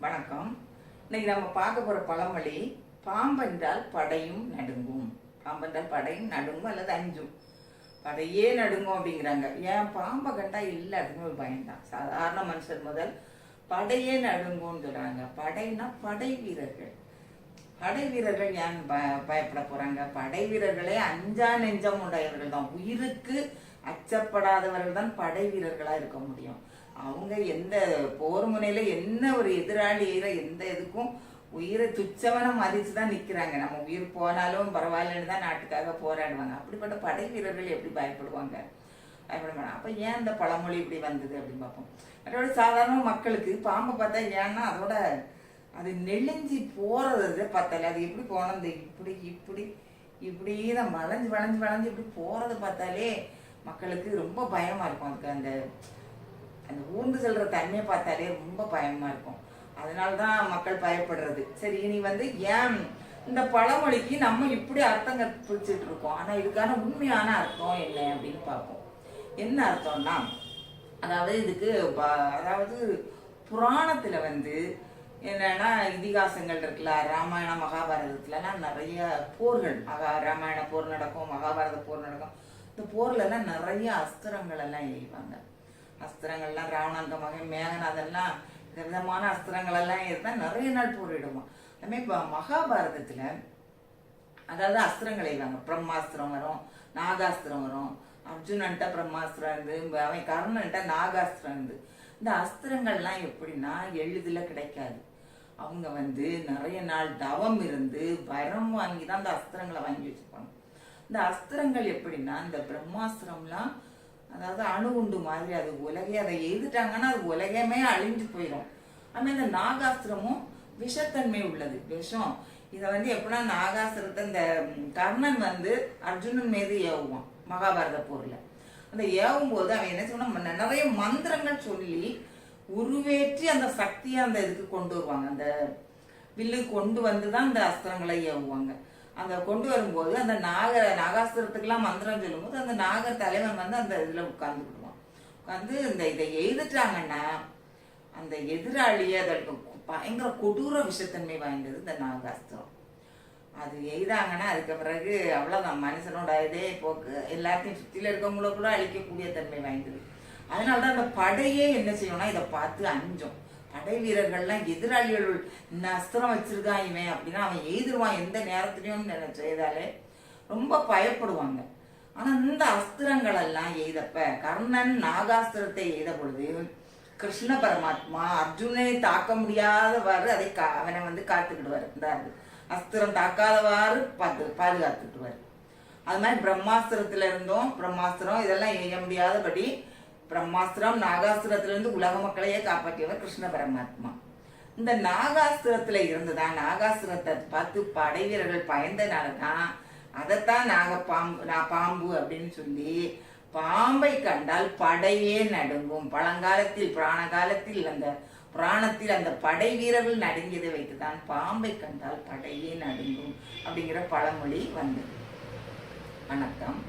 வணக்கம். இன்னைக்கு நம்ம பார்க்க போகிற பழமொழி பாம்பென்றால் படையும் நடுங்கும். பாம்பென்றால் படையும் நடுங்கும் அல்லது அஞ்சும். படையே நடுங்கும் அப்படிங்கிறாங்க. ஏன்? பாம்பை கண்டா எல்லாருக்குமே ஒரு பயம்தான். சாதாரண மனுஷர் முதல் படையே நடுங்கும்னு சொல்கிறாங்க படைனா படை வீரர்கள். படை வீரர்கள் ஏன் ப- பயப்பட போகிறாங்க படை வீரர்களே அஞ்சா நெஞ்சம் உடையவர்கள் தான். உயிருக்கு அச்சப்படாதவர்கள் தான் படை வீரர்களாக இருக்க முடியும். அவங்க எந்த போர் முனையில என்ன ஒரு எதிராளியில எந்த இதுக்கும் உயிரை துச்சவன மதிச்சு தான் நிக்கிறாங்க. நம்ம உயிர் போனாலும் பரவாயில்லன்னு தான் நாட்டுக்காக போராடுவாங்க. அப்படிப்பட்ட படை வீரர்கள் எப்படி பயப்படுவாங்க? பயப்பட மாட்டாங்க. அப்ப ஏன் இந்த பழமொழி இப்படி வந்தது அப்படின்னு பார்ப்போம். அதோட சாதாரண மக்களுக்கு பாம்பை பார்த்தா ஏன்னா அதோட அது நெளிஞ்சு போறது பார்த்தாலே அது எப்படி போனது இப்படி இப்படி இப்படி தான் வளைஞ்சு வளைஞ்சு வளைஞ்சு இப்படி போறது பார்த்தாலே மக்களுக்கு ரொம்ப பயமா இருக்கும். அதுக்கு அந்த அந்த ஊர்ந்து செல்ற தன்மையை பார்த்தாலே ரொம்ப பயமா இருக்கும். அதனால தான் மக்கள் பயப்படுறது. சரி இனி வந்து ஏன் இந்த பழமொழிக்கு நம்ம இப்படி அர்த்தம் கற்பிச்சுட்டு இருக்கோம் ஆனா இதுக்கான உண்மையான அர்த்தம் என்ன அப்படின்னு பார்ப்போம். என்ன அர்த்தம்னா அதாவது இதுக்கு ப- அதாவது புராணத்துல வந்து என்னன்னா இதிகாசங்கள் இருக்குல்ல ராமாயண மகாபாரதத்துலலாம் நிறைய போர்கள் மகா ராமாயண போர் நடக்கும் மகாபாரத போர் நடக்கும். இந்த போர்லலாம் நிறைய அஸ்திரங்கள் எல்லாம் எய்வாங்க. அஸ்திரங்கள்லாம் ராவணாந்த மகன் மேகநாதெல்லாம் விதமான அஸ்திரங்கள் எல்லாம் இருந்தால் நிறைய நாள் போரிடுமா. அதுமாதிரி இப்போ மகாபாரதத்தில் அதாவது அஸ்திரங்கள் எய்வாங்க பிரம்மாஸ்திரம் வரும் நாகாஸ்திரம் வரும். அர்ஜுனன்ட்ட பிரம்மாஸ்திரம் இருந்து அவன் கர்ணன்ட்ட நாகாஸ்திரம் இருந்து. இந்த அஸ்திரங்கள்லாம் எப்படின்னா எளிதில் கிடைக்காது. அவங்க வந்து நிறைய நாள் தவம் இருந்து வரம் வாங்கி தான் அந்த அஸ்திரங்களை வாங்கி வச்சுருப்பாங்க. இந்த அஸ்திரங்கள் எப்படின்னா இந்த பிரம்மாஸ்திரம்லாம் அதாவது அணுகுண்டு மாதிரி அது உலகே அதை எழுதிட்டாங்கன்னா அது உலகமே அழிஞ்சு போயிடும் ஆனால் இந்த நாகாஸ்திரமும் விஷத்தன்மை உள்ளது விஷம். இதை வந்து எப்படின்னா நாகாஸ்திரத்தை இந்த கர்ணன் வந்து அர்ஜுனன் மீது ஏவுவான் மகாபாரத போரில். அந்த ஏவும் போது அவன் என்ன சொன்னா நிறைய மந்திரங்கள் சொல்லி உருவேற்றி அந்த சக்தியை அந்த இதுக்கு கொண்டு வருவாங்க. அந்த வில்லு கொண்டு வந்து தான் அந்த அஸ்திரங்களை ஏவுவாங்க. அந்த கொண்டு வரும்போது அந்த நாக நாகாஸ்திரத்துக்கெல்லாம் மந்திரம் சொல்லும்போது அந்த நாக தலைவன் வந்து அந்த இதில் உட்கார்ந்துக்கிடுவான் உட்காந்து இந்த இதை எழுதிட்டாங்கன்னா அந்த எதிராளியை அதற்கு பயங்கர கொடூர விஷத்தன்மை வாய்ந்தது இந்த நாகாஸ்திரம் அது எய்தாங்கன்னா அதுக்கு பிறகு அவ்வளோதான் மனுஷனோட இதே போக்கு. எல்லாத்தையும் சுற்றியில் இருக்கவங்கள கூட அழிக்கக்கூடிய தன்மை வாய்ந்தது. அதனால தான் அந்த படையே என்ன செய்யணும்னா இதை பார்த்து அஞ்சும். படை வீரர்கள்லாம் எதிராளிகள் இந்த அஸ்திரம் வச்சிருக்கான் இவன் அப்படின்னா அவன் எய்திருவான் எந்த நேரத்துலையும் செய்தாலே ரொம்ப பயப்படுவாங்க. ஆனால் இந்த அஸ்திரங்கள் எல்லாம் எய்தப்ப கர்ணன் நாகாஸ்திரத்தை எய்த பொழுது கிருஷ்ண பரமாத்மா அர்ஜுனனை தாக்க முடியாதவாறு அதை கா- அவனை வந்து காத்துக்கிடுவார். இந்த அஸ்திரம் தாக்காதவாறு பார்த்து பாதுகாத்துக்கிடுவார். அது மாதிரி பிரம்மாஸ்திரத்துல இருந்தும். பிரம்மாஸ்திரம் இதெல்லாம் எய்ய முடியாதபடி பிரம்மாஸ்திரம் நாகாஸ்திரத்திலிருந்து உலக மக்களையே காப்பாற்றியவர் கிருஷ்ண பரமாத்மா. இந்த நாகாஸ்திரத்துல இருந்துதான் நாகாஸ்திரத்தை பார்த்து படை வீரர்கள் பயந்தனால தான் அதைத்தான் நாக பாம்பு நான் பாம்பு அப்படின்னு சொல்லி பாம்பை கண்டால் படையே நடுங்கும். பழங்காலத்தில் புராண காலத்தில் அந்த புராணத்தில் அந்த படை வீரர்கள் நடுங்கியதை வைத்துதான் பாம்பை கண்டால் படையே நடுங்கும் அப்படிங்கிற பழமொழி வந்தது. வணக்கம்.